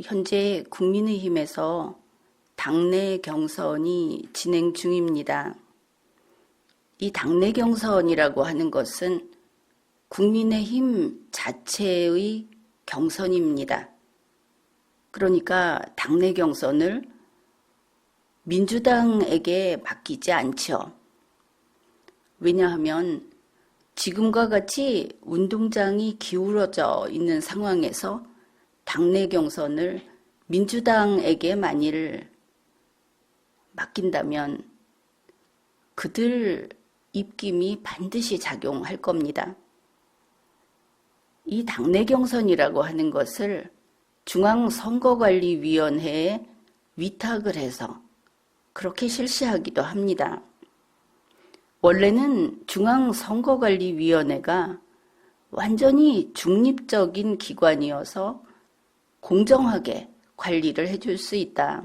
현재 국민의힘에서 당내 경선이 진행 중입니다. 이 당내 경선이라고 하는 것은 국민의힘 자체의 경선입니다. 그러니까 당내 경선을 민주당에게 맡기지 않죠. 왜냐하면 지금과 같이 운동장이 기울어져 있는 상황에서 당내 경선을 민주당에게 만일 맡긴다면 그들 입김이 반드시 작용할 겁니다. 이 당내 경선이라고 하는 것을 중앙선거관리위원회에 위탁을 해서 그렇게 실시하기도 합니다. 원래는 중앙선거관리위원회가 완전히 중립적인 기관이어서 공정하게 관리를 해줄 수 있다.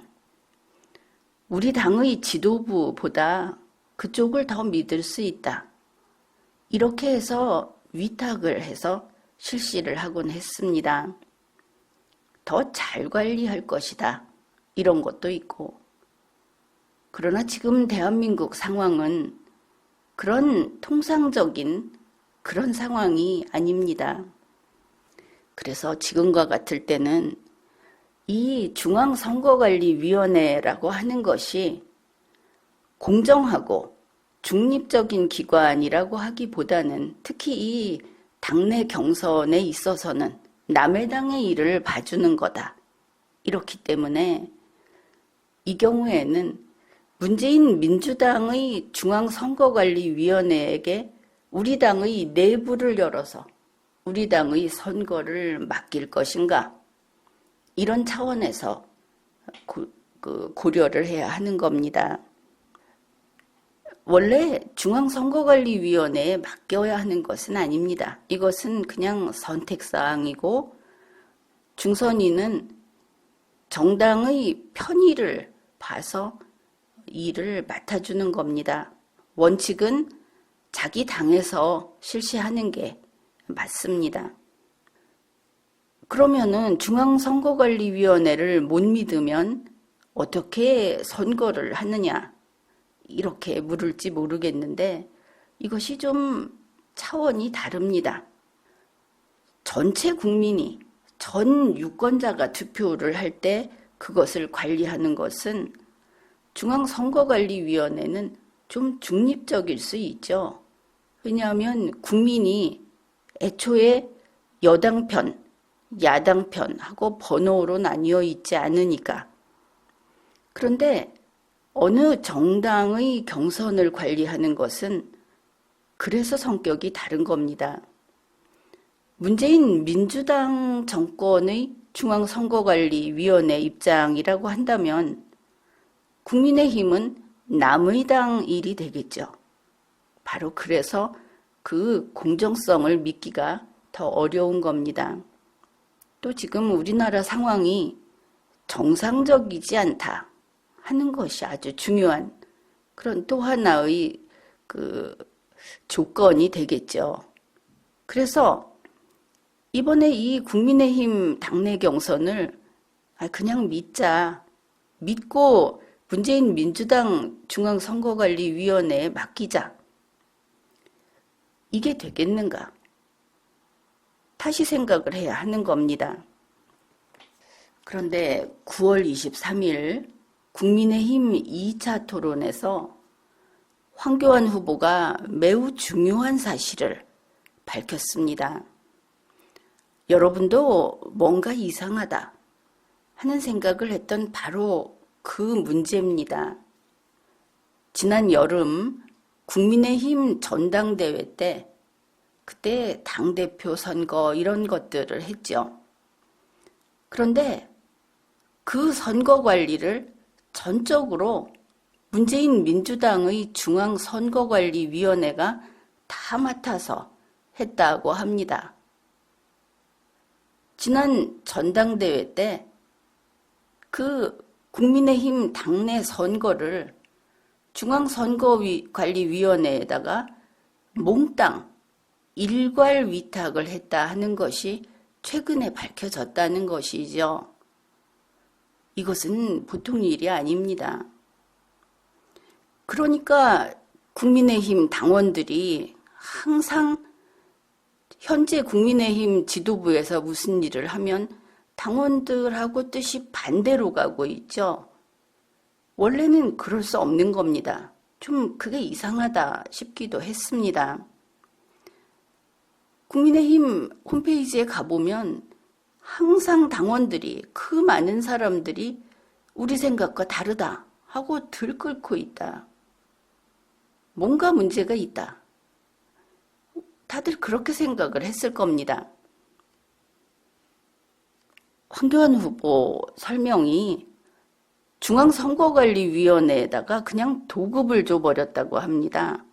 우리 당의 지도부보다 그쪽을 더 믿을 수 있다. 이렇게 해서 위탁을 해서 실시를 하곤 했습니다. 더 잘 관리할 것이다. 이런 것도 있고. 그러나 지금 대한민국 상황은 그런 통상적인 그런 상황이 아닙니다. 그래서 지금과 같을 때는 이 중앙선거관리위원회라고 하는 것이 공정하고 중립적인 기관이라고 하기보다는 특히 이 당내 경선에 있어서는 남의 당의 일을 봐주는 거다. 이렇기 때문에 이 경우에는 문재인 민주당의 중앙선거관리위원회에게 우리 당의 내부를 열어서 우리 당의 선거를 맡길 것인가 이런 차원에서 고, 그 고려를 해야 하는 겁니다. 원래 중앙선거관리위원회에 맡겨야 하는 것은 아닙니다. 이것은 그냥 선택사항이고 중선위는 정당의 편의를 봐서 일을 맡아주는 겁니다. 원칙은 자기 당에서 실시하는 게 맞습니다. 그러면은 중앙선거관리위원회를 못 믿으면 어떻게 선거를 하느냐 이렇게 물을지 모르겠는데 이것이 좀 차원이 다릅니다. 전체 국민이 전 유권자가 투표를 할 때 그것을 관리하는 것은 중앙선거관리위원회는 좀 중립적일 수 있죠. 왜냐하면 국민이 애초에 여당 편, 야당 편하고 번호로 나뉘어 있지 않으니까. 그런데 어느 정당의 경선을 관리하는 것은 그래서 성격이 다른 겁니다. 문재인 민주당 정권의 중앙선거관리위원회 입장이라고 한다면 국민의힘은 남의 당 일이 되겠죠. 바로 그래서 그 공정성을 믿기가 더 어려운 겁니다. 또 지금 우리나라 상황이 정상적이지 않다 하는 것이 아주 중요한 그런 또 하나의 그 조건이 되겠죠. 그래서 이번에 이 국민의힘 당내 경선을 아, 그냥 믿자. 믿고 문재인 민주당 중앙선거관리위원회에 맡기자. 이게 되겠는가? 다시 생각을 해야 하는 겁니다. 그런데 9월 23일 국민의힘 2차 토론에서 황교안 후보가 매우 중요한 사실을 밝혔습니다. 여러분도 뭔가 이상하다 하는 생각을 했던 바로 그 문제입니다. 지난 여름 국민의힘 전당대회 때 그때 당대표 선거 이런 것들을 했죠. 그런데 그 선거 관리를 전적으로 문재인 민주당의 중앙선거관리위원회가 다 맡아서 했다고 합니다. 지난 전당대회 때 그 국민의힘 당내 선거를 중앙선거관리위원회에다가 몽땅 일괄 위탁을 했다 하는 것이 최근에 밝혀졌다는 것이죠. 이것은 보통 일이 아닙니다. 그러니까 국민의힘 당원들이 항상 현재 국민의힘 지도부에서 무슨 일을 하면 당원들하고 뜻이 반대로 가고 있죠. 원래는 그럴 수 없는 겁니다. 좀 그게 이상하다 싶기도 했습니다. 국민의힘 홈페이지에 가보면 항상 당원들이 그 많은 사람들이 우리 생각과 다르다 하고 들끓고 있다. 뭔가 문제가 있다. 다들 그렇게 생각을 했을 겁니다. 황교안 후보 설명이 중앙선거관리위원회에다가 그냥 도급을 줘버렸다고 합니다.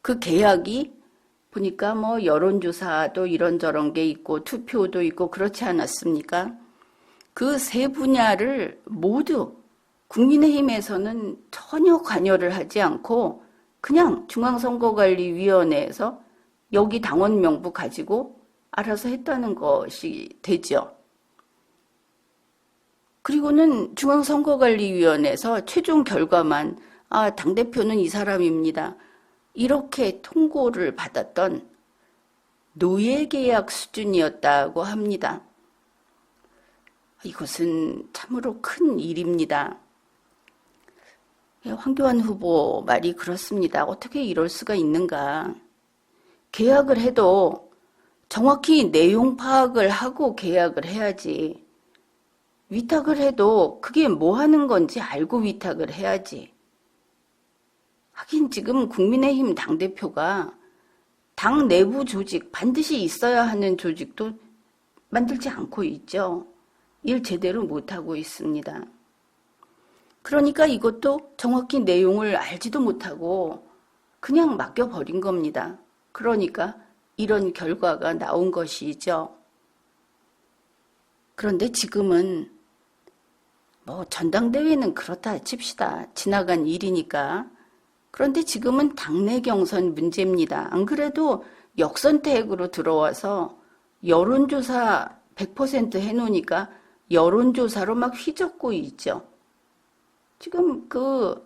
그 계약이 보니까 뭐 여론조사도 이런저런 게 있고 투표도 있고 그렇지 않았습니까? 그 세 분야를 모두 국민의힘에서는 전혀 관여를 하지 않고 그냥 중앙선거관리위원회에서 여기 당원 명부 가지고 알아서 했다는 것이 되죠. 그리고는 중앙선거관리위원회에서 최종 결과만 아, 당대표는 이 사람입니다. 이렇게 통고를 받았던 노예계약 수준이었다고 합니다. 이것은 참으로 큰 일입니다. 황교안 후보 말이 그렇습니다. 어떻게 이럴 수가 있는가. 계약을 해도 정확히 내용 파악을 하고 계약을 해야지. 위탁을 해도 그게 뭐 하는 건지 알고 위탁을 해야지. 하긴 지금 국민의힘 당대표가 당 내부 조직, 반드시 있어야 하는 조직도 만들지 않고 있죠. 일 제대로 못하고 있습니다. 그러니까 이것도 정확히 내용을 알지도 못하고 그냥 맡겨버린 겁니다. 그러니까 이런 결과가 나온 것이죠. 그런데 지금은 뭐 전당대회는 그렇다 칩시다. 지나간 일이니까. 그런데 지금은 당내 경선 문제입니다. 안 그래도 역선택으로 들어와서 여론조사 100% 해놓으니까 여론조사로 막 휘젓고 있죠. 지금 그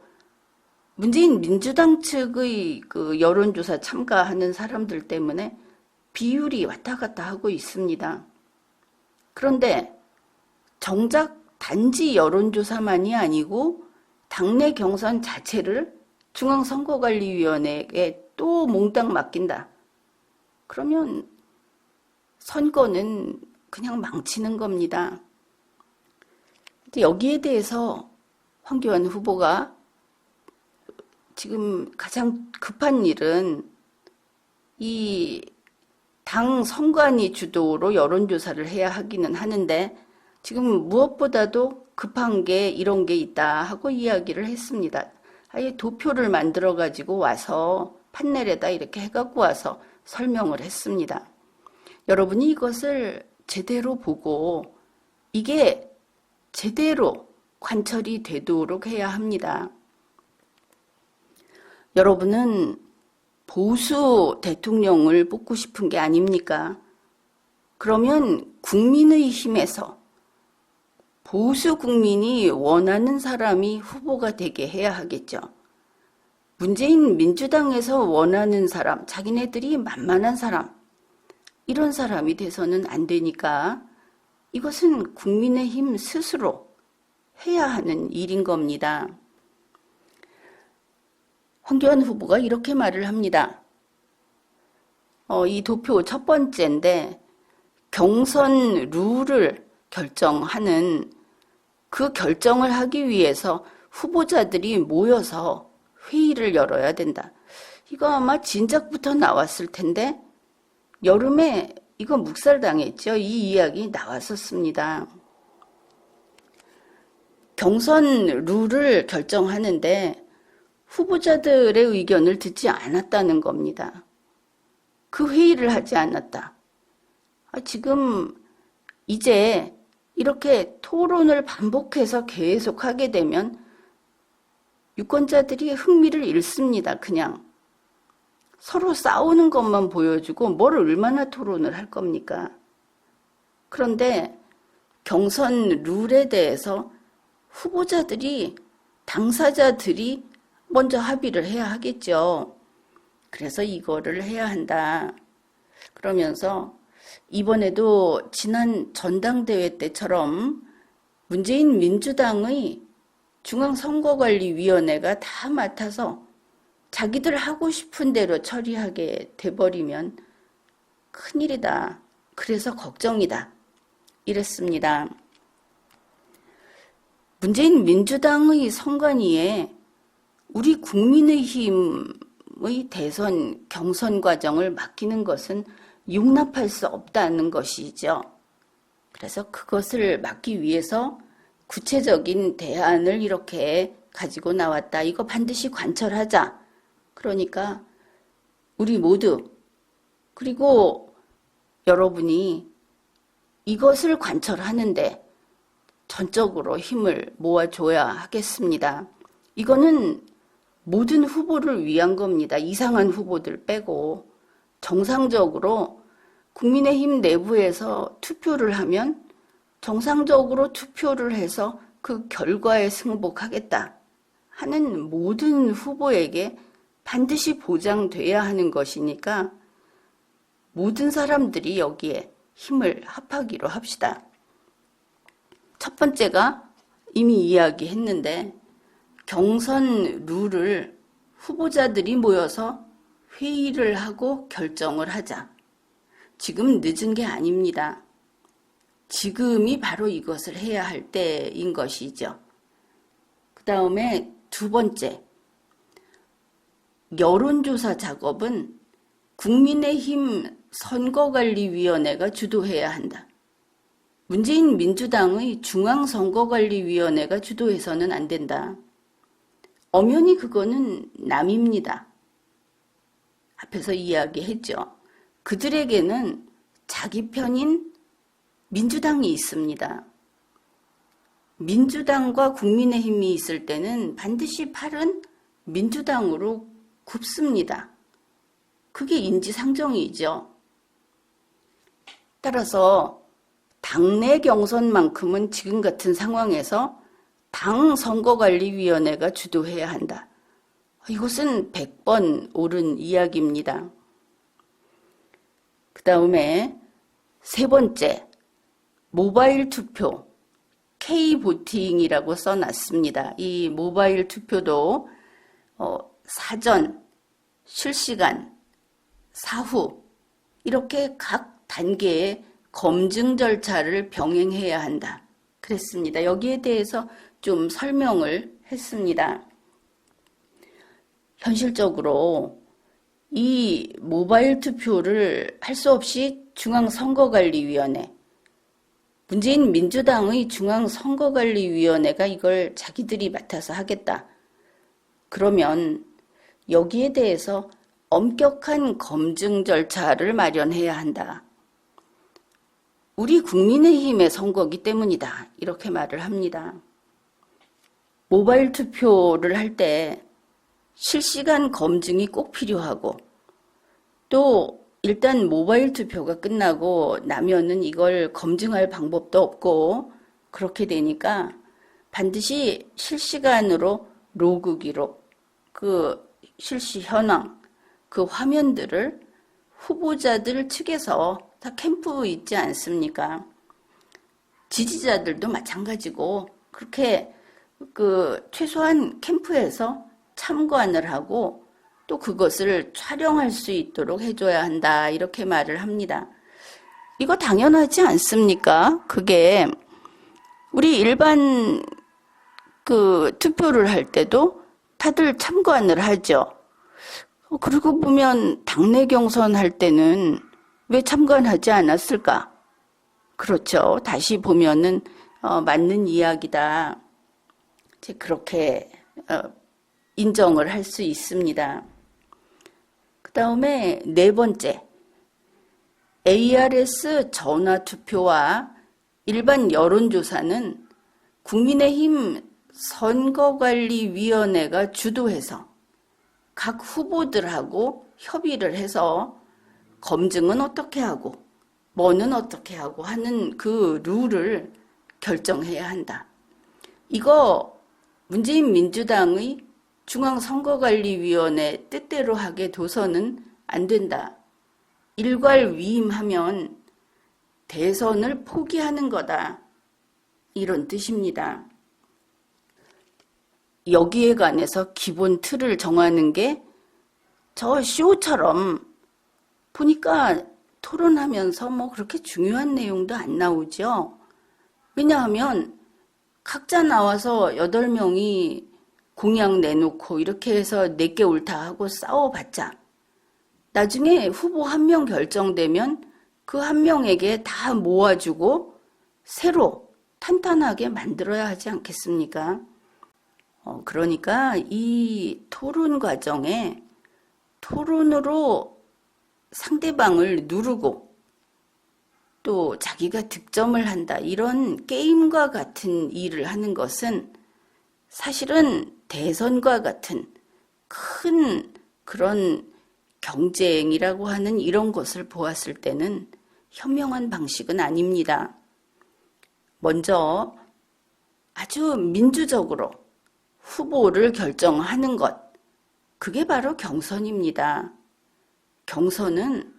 문재인 민주당 측의 그 여론조사 참가하는 사람들 때문에 비율이 왔다 갔다 하고 있습니다. 그런데 정작 단지 여론조사만이 아니고 당내 경선 자체를 중앙선거관리위원회에 또 몽땅 맡긴다. 그러면 선거는 그냥 망치는 겁니다. 여기에 대해서 황교안 후보가 지금 가장 급한 일은 이 당 선관위 주도로 여론조사를 해야 하기는 하는데 지금 무엇보다도 급한 게 이런 게 있다 하고 이야기를 했습니다. 아예 도표를 만들어 가지고 와서 판넬에다 이렇게 해갖고 와서 설명을 했습니다. 여러분이 이것을 제대로 보고 이게 제대로 관철이 되도록 해야 합니다. 여러분은 보수 대통령을 뽑고 싶은 게 아닙니까? 그러면 국민의 힘에서 보수 국민이 원하는 사람이 후보가 되게 해야 하겠죠. 문재인 민주당에서 원하는 사람, 자기네들이 만만한 사람, 이런 사람이 돼서는 안 되니까 이것은 국민의힘 스스로 해야 하는 일인 겁니다. 황교안 후보가 이렇게 말을 합니다. 어, 이 도표 첫 번째인데 경선 룰을 결정하는 그 결정을 하기 위해서 후보자들이 모여서 회의를 열어야 된다. 이거 아마 진작부터 나왔을 텐데 여름에 이거 묵살당했죠. 이 이야기 나왔었습니다. 경선 룰을 결정하는데 후보자들의 의견을 듣지 않았다는 겁니다. 그 회의를 하지 않았다. 아, 지금 이제 이렇게 토론을 반복해서 계속 하게 되면 유권자들이 흥미를 잃습니다. 그냥 서로 싸우는 것만 보여주고 뭘 얼마나 토론을 할 겁니까? 그런데 경선 룰에 대해서 후보자들이 당사자들이 먼저 합의를 해야 하겠죠. 그래서 이거를 해야 한다. 그러면서 이번에도 지난 전당대회 때처럼 문재인 민주당의 중앙선거관리위원회가 다 맡아서 자기들 하고 싶은 대로 처리하게 돼버리면 큰일이다. 그래서 걱정이다. 이랬습니다. 문재인 민주당의 선관위에 우리 국민의힘의 대선 경선 과정을 맡기는 것은 용납할 수 없다는 것이죠. 그래서 그것을 막기 위해서 구체적인 대안을 이렇게 가지고 나왔다. 이거 반드시 관철하자. 그러니까 우리 모두 그리고 여러분이 이것을 관철하는데 전적으로 힘을 모아줘야 하겠습니다. 이거는 모든 후보를 위한 겁니다. 이상한 후보들 빼고 정상적으로 국민의힘 내부에서 투표를 하면 정상적으로 투표를 해서 그 결과에 승복하겠다 하는 모든 후보에게 반드시 보장돼야 하는 것이니까 모든 사람들이 여기에 힘을 합하기로 합시다. 첫 번째가 이미 이야기했는데 경선 룰을 후보자들이 모여서 회의를 하고 결정을 하자. 지금 늦은 게 아닙니다. 지금이 바로 이것을 해야 할 때인 것이죠. 그 다음에 두 번째, 여론조사 작업은 국민의힘 선거관리위원회가 주도해야 한다. 문재인 민주당의 중앙선거관리위원회가 주도해서는 안 된다. 엄연히 그거는 남입니다. 앞에서 이야기했죠. 그들에게는 자기 편인 민주당이 있습니다. 민주당과 국민의힘이 있을 때는 반드시 팔은 민주당으로 굽습니다. 그게 인지상정이죠. 따라서 당내 경선만큼은 지금 같은 상황에서 당 선거관리위원회가 주도해야 한다. 이것은 100번 옳은 이야기입니다. 그 다음에 세 번째, 모바일 투표, K보팅이라고 써놨습니다. 이 모바일 투표도 어, 사전, 실시간, 사후 이렇게 각 단계의 검증 절차를 병행해야 한다. 그랬습니다. 여기에 대해서 좀 설명을 했습니다. 현실적으로 이 모바일 투표를 할 수 없이 중앙선거관리위원회, 문재인 민주당의 중앙선거관리위원회가 이걸 자기들이 맡아서 하겠다. 그러면 여기에 대해서 엄격한 검증 절차를 마련해야 한다. 우리 국민의힘의 선거기 때문이다. 이렇게 말을 합니다. 모바일 투표를 할 때 실시간 검증이 꼭 필요하고 또 일단 모바일 투표가 끝나고 나면은 이걸 검증할 방법도 없고 그렇게 되니까 반드시 실시간으로 로그 기록, 그 실시 현황, 그 화면들을 후보자들 측에서 다 캠프 있지 않습니까? 지지자들도 마찬가지고 그렇게 그 최소한 캠프에서 참관을 하고 또 그것을 촬영할 수 있도록 해줘야 한다 이렇게 말을 합니다. 이거 당연하지 않습니까? 그게 우리 일반 그 투표를 할 때도 다들 참관을 하죠. 어, 그리고 보면 당내 경선 할 때는 왜 참관하지 않았을까? 그렇죠. 다시 보면은 어, 맞는 이야기다. 이제 그렇게 어, 인정을 할 수 있습니다. 그 다음에 네 번째, ARS 전화 투표와 일반 여론조사는 국민의힘 선거관리위원회가 주도해서 각 후보들하고 협의를 해서 검증은 어떻게 하고 뭐는 어떻게 하고 하는 그 룰을 결정해야 한다. 이거 문재인 민주당의 중앙선거관리위원회 뜻대로 하게 둬서는 안 된다. 일괄 위임하면 대선을 포기하는 거다. 이런 뜻입니다. 여기에 관해서 기본 틀을 정하는 게 저 쇼처럼 보니까 토론하면서 뭐 그렇게 중요한 내용도 안 나오죠. 왜냐하면 각자 나와서 8명이 공약 내놓고 이렇게 해서 내게 옳다 하고 싸워봤자 나중에 후보 한 명 결정되면 그 한 명에게 다 모아주고 새로 탄탄하게 만들어야 하지 않겠습니까? 어, 그러니까 이 토론 과정에 토론으로 상대방을 누르고 또 자기가 득점을 한다. 이런 게임과 같은 일을 하는 것은 사실은 대선과 같은 큰 그런 경쟁이라고 하는 이런 것을 보았을 때는 현명한 방식은 아닙니다. 먼저 아주 민주적으로 후보를 결정하는 것, 그게 바로 경선입니다. 경선은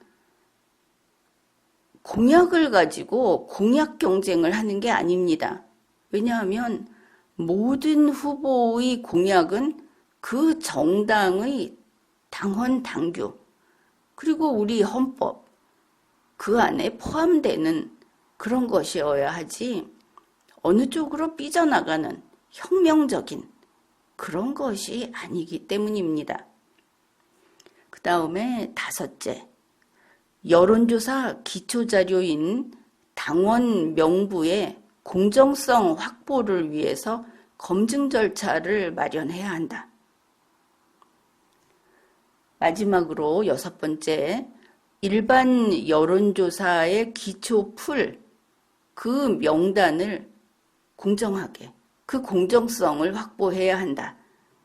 공약을 가지고 공약 경쟁을 하는 게 아닙니다. 왜냐하면 모든 후보의 공약은 그 정당의 당헌 당규 그리고 우리 헌법 그 안에 포함되는 그런 것이어야 하지 어느 쪽으로 삐져나가는 혁명적인 그런 것이 아니기 때문입니다. 그 다음에 다섯째, 여론조사 기초자료인 당원 명부의 공정성 확보를 위해서 검증 절차를 마련해야 한다. 마지막으로 여섯 번째, 일반 여론조사의 기초 풀, 그 명단을 공정하게, 그 공정성을 확보해야 한다.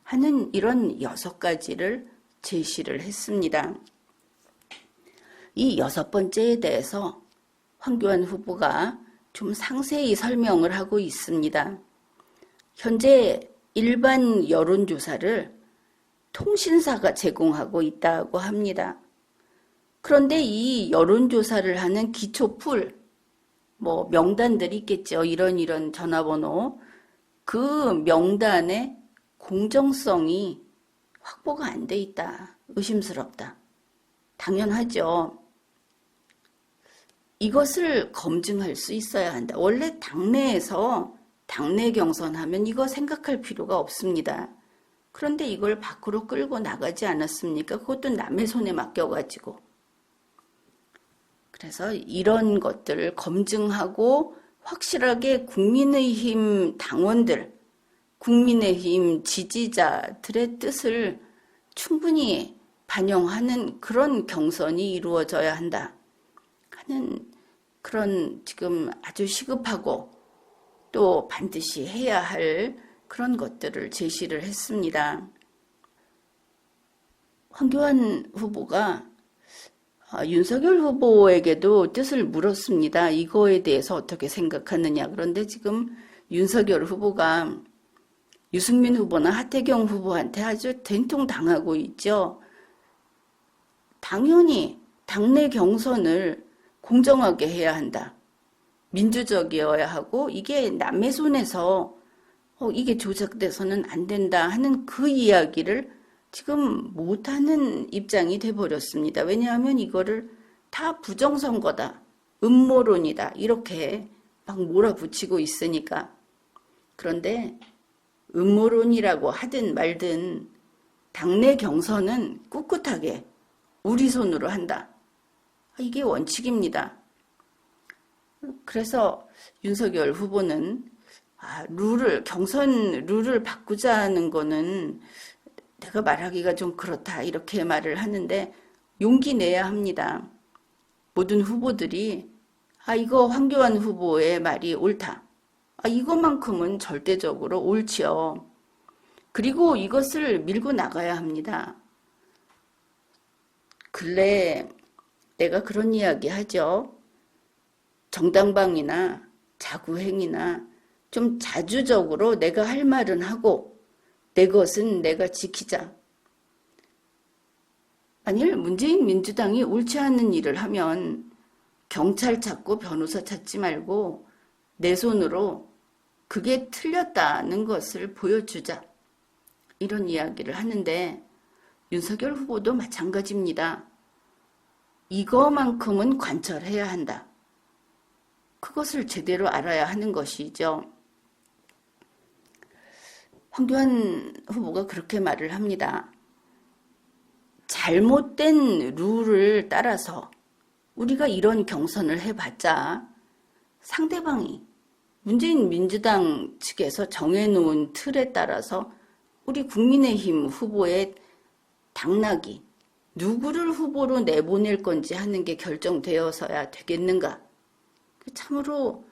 하는 이런 여섯 가지를 제시를 했습니다. 이 여섯 번째에 대해서 황교안 후보가 좀 상세히 설명을 하고 있습니다. 현재 일반 여론조사를 통신사가 제공하고 있다고 합니다. 그런데 이 여론조사를 하는 기초풀, 뭐 명단들이 있겠죠. 이런 이런 전화번호. 그 명단의 공정성이 확보가 안 돼 있다. 의심스럽다. 당연하죠. 이것을 검증할 수 있어야 한다. 원래 당내에서 당내 경선하면 이거 생각할 필요가 없습니다. 그런데 이걸 밖으로 끌고 나가지 않았습니까? 그것도 남의 손에 맡겨가지고. 그래서 이런 것들을 검증하고 확실하게 국민의힘 당원들, 국민의힘 지지자들의 뜻을 충분히 반영하는 그런 경선이 이루어져야 한다 하는 그런 지금 아주 시급하고 또 반드시 해야 할 그런 것들을 제시를 했습니다. 황교안 후보가 아, 윤석열 후보에게도 뜻을 물었습니다. 이거에 대해서 어떻게 생각하느냐. 그런데 지금 윤석열 후보가 유승민 후보나 하태경 후보한테 아주 된통 당하고 있죠. 당연히 당내 경선을 공정하게 해야 한다. 민주적이어야 하고 이게 남의 손에서 어, 이게 조작돼서는 안 된다 하는 그 이야기를 지금 못하는 입장이 돼버렸습니다. 왜냐하면 이거를 다 부정선거다, 음모론이다 이렇게 막 몰아붙이고 있으니까. 그런데 음모론이라고 하든 말든 당내 경선은 꿋꿋하게 우리 손으로 한다. 이게 원칙입니다. 그래서 윤석열 후보는 아, 룰을 경선 룰을 바꾸자는 거는 내가 말하기가 좀 그렇다 이렇게 말을 하는데 용기 내야 합니다. 모든 후보들이 아 이거 황교안 후보의 말이 옳다. 아, 이것만큼은 절대적으로 옳지요. 그리고 이것을 밀고 나가야 합니다. 근래 내가 그런 이야기 하죠. 정당방이나 자구행이나 좀 자주적으로 내가 할 말은 하고 내 것은 내가 지키자. 만일 문재인 민주당이 옳지 않은 일을 하면 경찰 찾고 변호사 찾지 말고 내 손으로 그게 틀렸다는 것을 보여주자. 이런 이야기를 하는데 윤석열 후보도 마찬가지입니다. 이거만큼은 관철해야 한다. 그것을 제대로 알아야 하는 것이죠. 황교안 후보가 그렇게 말을 합니다. 잘못된 룰을 따라서 우리가 이런 경선을 해봤자 상대방이 문재인 민주당 측에서 정해놓은 틀에 따라서 우리 국민의힘 후보의 당락이 누구를 후보로 내보낼 건지 하는 게 결정되어서야 되겠는가? 참으로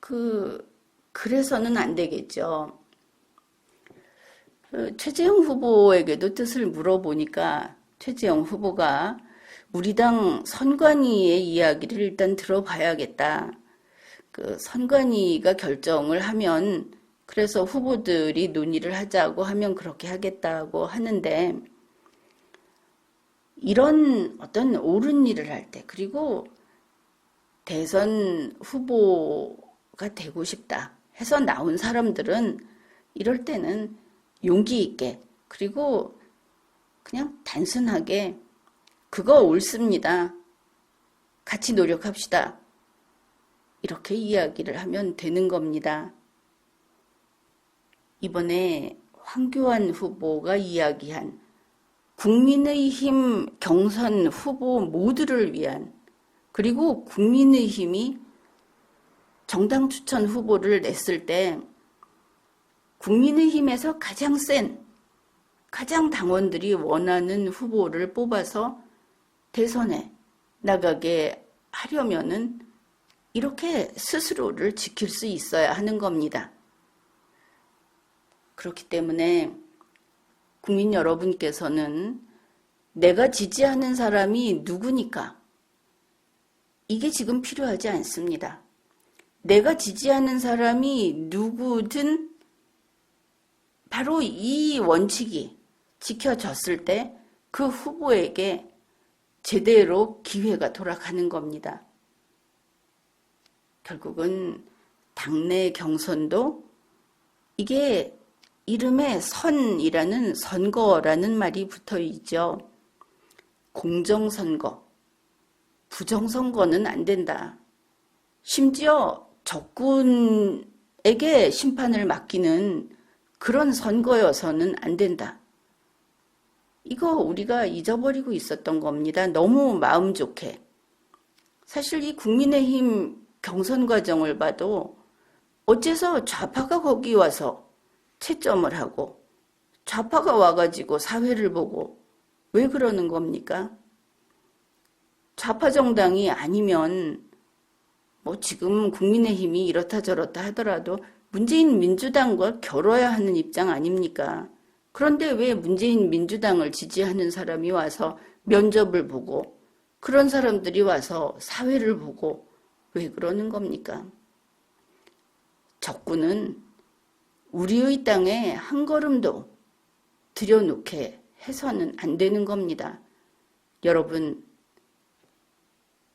그 그래서는 안 되겠죠. 그 최재형 후보에게도 뜻을 물어보니까 최재형 후보가 우리 당 선관위의 이야기를 일단 들어봐야겠다. 그 선관위가 결정을 하면 그래서 후보들이 논의를 하자고 하면 그렇게 하겠다고 하는데 이런 어떤 옳은 일을 할 때 그리고 대선 후보가 되고 싶다 해서 나온 사람들은 이럴 때는 용기 있게 그리고 그냥 단순하게 그거 옳습니다. 같이 노력합시다. 이렇게 이야기를 하면 되는 겁니다. 이번에 황교안 후보가 이야기한 국민의힘 경선 후보 모두를 위한 그리고 국민의힘이 정당 추천 후보를 냈을 때 국민의힘에서 가장 센 가장 당원들이 원하는 후보를 뽑아서 대선에 나가게 하려면은 이렇게 스스로를 지킬 수 있어야 하는 겁니다. 그렇기 때문에 국민 여러분께서는 내가 지지하는 사람이 누구니까 이게 지금 필요하지 않습니다. 내가 지지하는 사람이 누구든 바로 이 원칙이 지켜졌을 때 그 후보에게 제대로 기회가 돌아가는 겁니다. 결국은 당내 경선도 이게 이름에 선이라는 선거라는 말이 붙어 있죠. 공정선거, 부정선거는 안 된다. 심지어 적군에게 심판을 맡기는 그런 선거여서는 안 된다. 이거 우리가 잊어버리고 있었던 겁니다. 너무 마음 좋게. 사실 이 국민의힘 경선 과정을 봐도 어째서 좌파가 거기 와서 채점을 하고 좌파가 와가지고 사회를 보고 왜 그러는 겁니까? 좌파 정당이 아니면 뭐 지금 국민의힘이 이렇다 저렇다 하더라도 문재인 민주당과 겨뤄야 하는 입장 아닙니까? 그런데 왜 문재인 민주당을 지지하는 사람이 와서 면접을 보고 그런 사람들이 와서 사회를 보고 왜 그러는 겁니까? 적군은 우리의 땅에 한 걸음도 들여놓게 해서는 안 되는 겁니다. 여러분,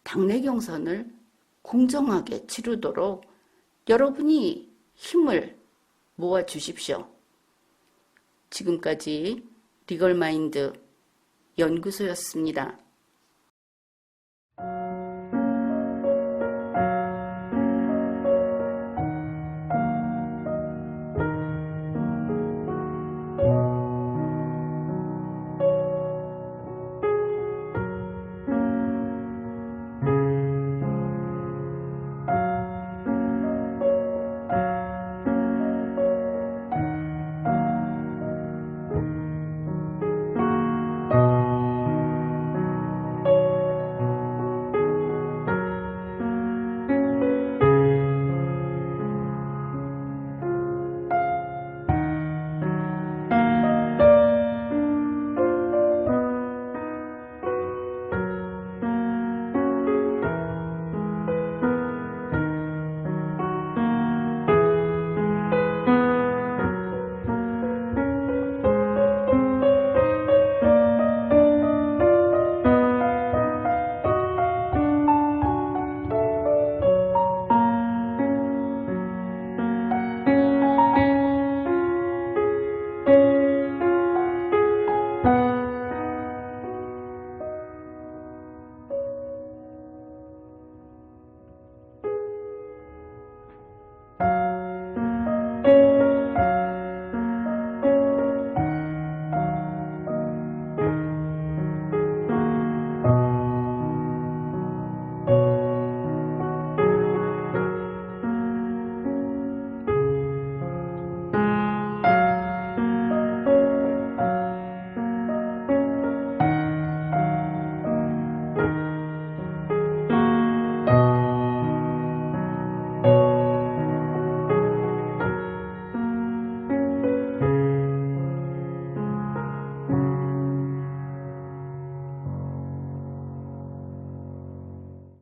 당내 경선을 공정하게 치르도록 여러분이 힘을 모아 주십시오. 지금까지 리걸마인드 연구소였습니다.